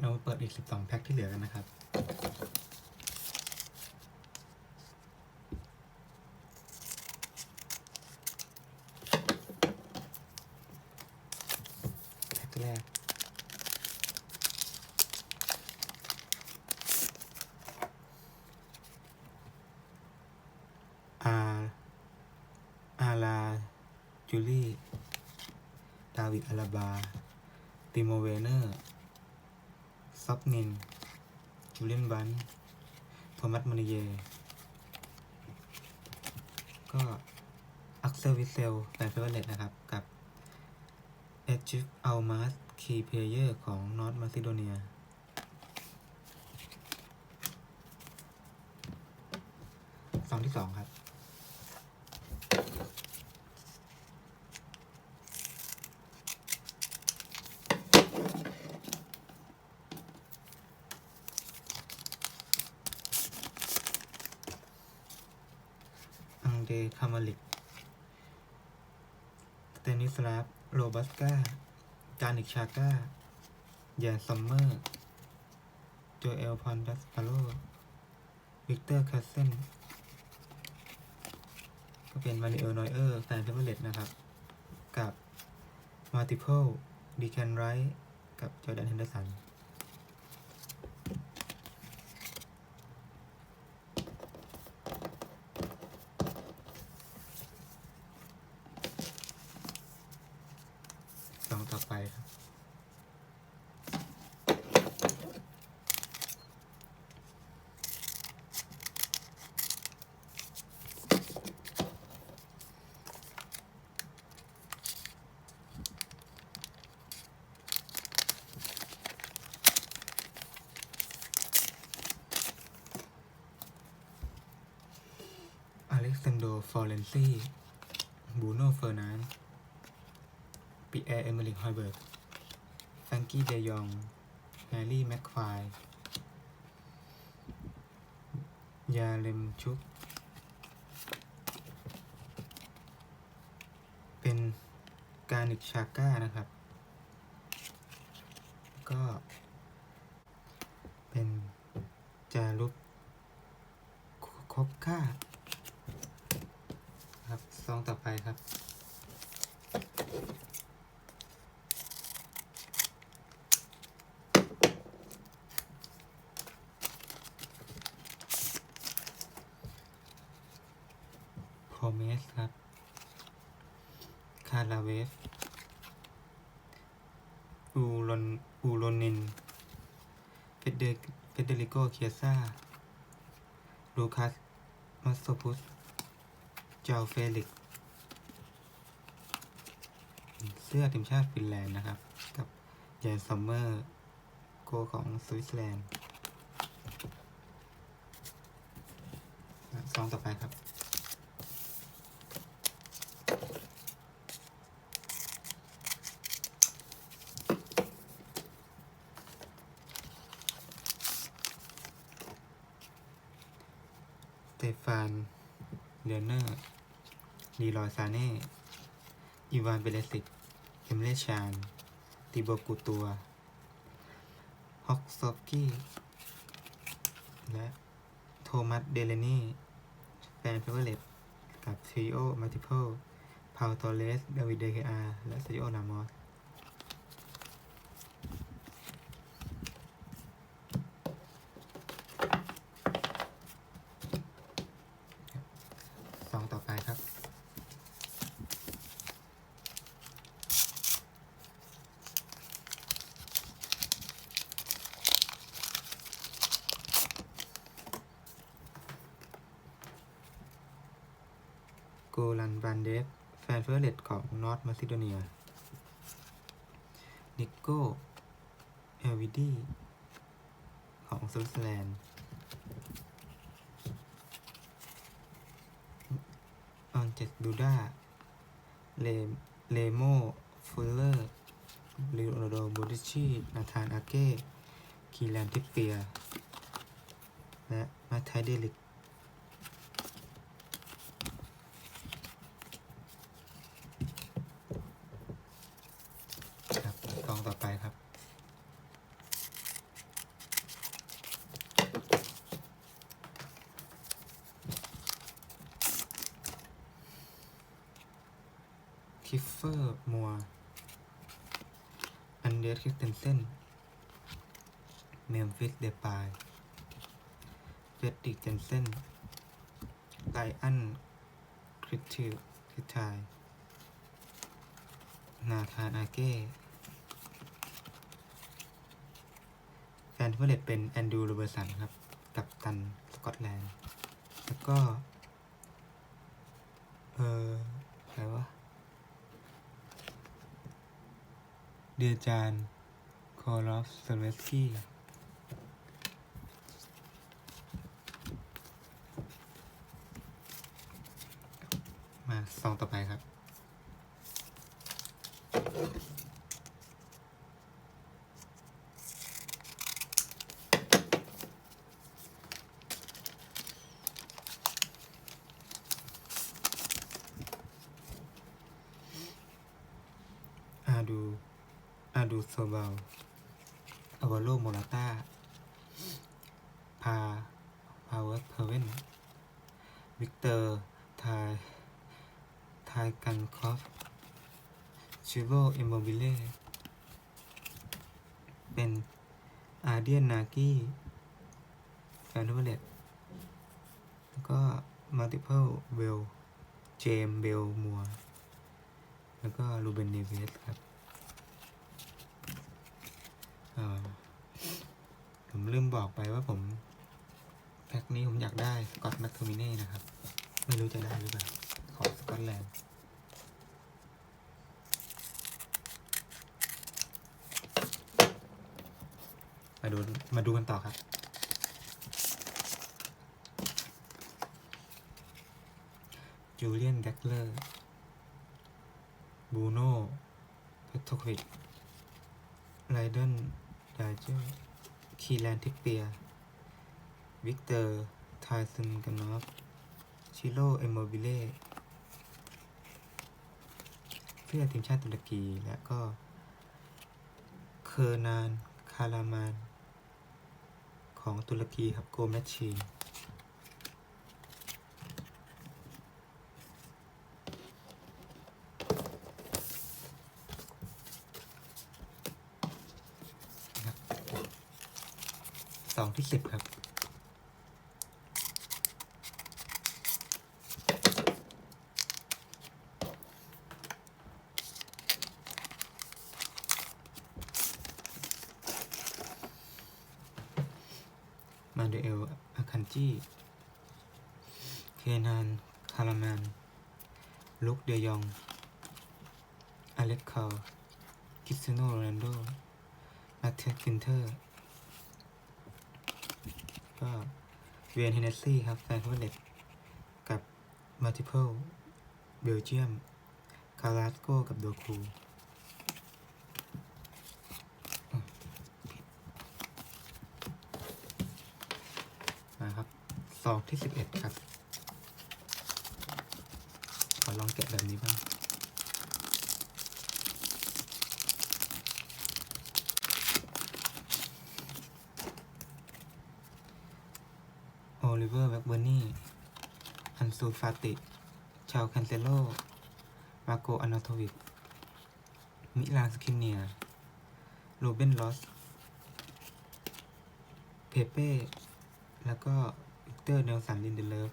เราเปิดอีก 12 แพ็คที่เหลือกันนะครับ แพ็คแรก อาอาลา จูลี่ ดาวิดอาราบา ติโมเวเนอร์ ซอกนินจูเลียนบันโทมัสมานิเย ก็อักเซลวิเซลแฟนเฟเวอร์เลตนะครับ กับเอจิฟอัลมาสคีเพเยอร์ของนอร์ทมาซิโดเนียสองที่สองครับ เดคามาลิกสเตนิสลาฟโรบัสกาจานิกชาก้าแยนซัมเมอร์โจเอลพอนดัสปาโลวิกเตอร์คาสเซนก็เป็นมาริเอลนอยเออร์แฟนเฟเวอร์เลตนะครับ กับมัลติ p พ e ดีแคนไรท์กับจอร์แดนเฮนเดอร์สัน สองต่อ ไปครับ อเล็กซานโด ฟอร์เรนซีบูโนเฟอร์นาน ปีแอร์ เอมิลิกฮอยเบิร์กแฟรงกี้ เดยอง แฮร์รี่ แม็กควายยาเลมชุก เป็นการิกชาก้า นะครับ ก็ เป็น จารุกคบค่า ครับ ซองต่อไปครับ โพรเมสครับ คาราเวฟอูรอนอูโรนินเฟเดเฟเดริโกเคียซ่าลูคัสมัสโซพุสเจ้าเฟลิก เสื้อทีมชาติฟินแลนด์นะครับ กับแยนซัมเมอร์โกของสวิตเซอร์แลนด์ซองต่อไปครับ ฟานเลเนอร์ลีลอยซาเน่ อีวานเบเลสิกเอมเลชานติโบกูตัวฮอกซอกกี้ และโทมัสเดเลนีแฟนเฟเวอร์เลตกับทริโอมัลติเพลพาวตอเลสดาวิดเดเคอาและซ e โอนามอส สองต่อไปครับ โกลันบันเดฟแฟนเฟอร์เลตของนอร์ทมาซิโดเนีย นิโก้เอลวิดีของสวิตเซอร์แลนด์ ออนเจ็ดดูด้าเลเลโมฟูลเลอร์ลิโอโดโบดิชีนาธานอาเก้คีแลนทิปเปีย และมาไทเดลิก ครับกองต่อไปครับ คิฟเฟอร์มัวอันเดสคริสเตนเซนเมมฟิสเดปายเฟดดิกเจนเซนไลอันคริสติลคริสไทนาธานอาเก้แฟนที่ผลิตเป็นแอนดูโรเบอร์สันครับ กับตันสกอตแลนด์ แล้วก็ เออใครวะ เดียจานคอรอฟสเวสกี้มาซองต่อไปครับ ดูโซเบลอวาโลโมราตาพาพาวเวอร์เพเวนวิกเตอร์ทายทายกันคอฟชิโรเอมโมบิเล่เป็นอาเดียนนากี้แฟนทูเบเลตแล้วก็มัลติเพิลเบล เจมเบลมัว แล้วก็รูเบนเนเวสครับ ผมลืมบอกไปว่าผมแพ็คนี้ผมอยากได้สกอตแมคโทมิเน่นะครับ ไม่รู้จะได้หรือเปล่า ของสกอตแลนด์มาดูมาดูกันต่อครับ จูเลียนเด็กเลอร์ บูโน่เพทโทควิดไรเดน ดาเจอร์คีแลนทิกเปีย วิกเตอร์ไทซึนกันนอฟชิโร่เอมโมบิเล่เพื่อทีมชาติตุรกี และก็ เคอร์นาน คารามาน ของตุรกีครับ โกแมชชีน องที่สิบครับ มาเดเอลอาคันจีเคนานคารามนลุกเดยองอเล็กคาลคริสเตียโนโรนัลโดมาเทสกินเทอร์ ก็เวียนเฮนเนสซี่ครับแฟนฟุตบอลเล็กกับมัลติเพิลเบลเจียม คาราสโกกับโดคูมาครับซองที่สิบเอ็ดครับ ขอลองแกะแบบนี้บ้าง ลิเวอร์แบ็กเบอร์นี่ อันซูฟาติ ชาวแคนเซโล มาโกอานาโทวิก มิลานสคินเนีย โรเบนลอส เพเป้ แล้วก็วิกเตอร์เนลสันลินเดเลฟ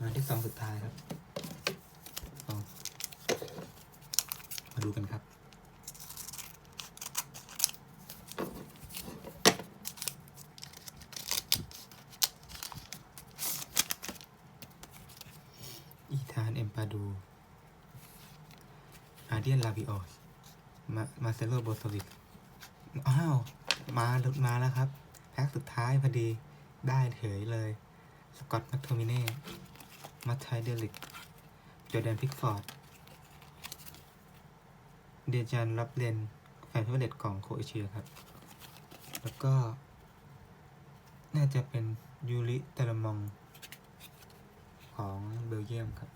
มาที่สองสุดท้ายครับสองมาดูกันครับ อีธานเอมปาดู อาเดียนลาบิออส มามาเซโลโบสวิก อ้าว มาหลุดมาแล้วครับแพ็คสุดท้ายพอดี ได้เถยเลย สกอตแมคโทมิเน่ มาไทเดลิก จอแดนพิกฟอร์ด เดียจานรับเลนแฟนเทเล็ตของโคเอเชียครับ แล้วก็ น่าจะเป็นยูริเตลมอง ของเบลเยียมครับครับขอบคุณครับ